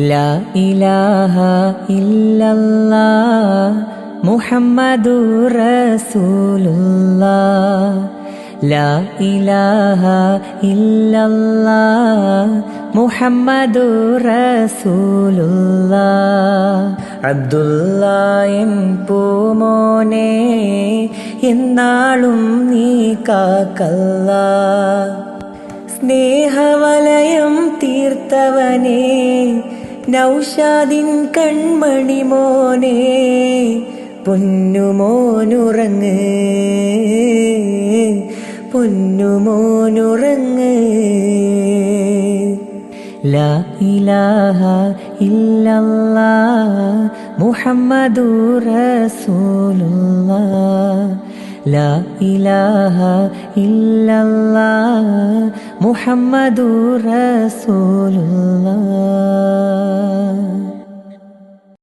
ലാ ഇലാഹ ഇല്ലല്ലാ മുഹമ്മദു റസൂലുല്ലാ ലാ ഇലാഹ ഇല്ലല്ലാ മുഹമ്മദു റസൂലുല്ലാ അബ്ദുല്ലാ എൻ പൂമോനെ എന്നാളും നീ കാക്കല്ല സ്നേഹവലയം തീർത്തവനേ നൗഷാദിൻ കൺമണി മോനെ പൊന്നുമോനുറങ്ങ് പൊന്നുമോനുറങ്ങ് ലാ ഇലാഹ ഇല്ലല്ലാ മുഹമ്മദു റസൂലുള്ളാ ലാ ഇലാഹ ഇല്ലല്ലാ മുഹമ്മദു റസൂലുള്ളാ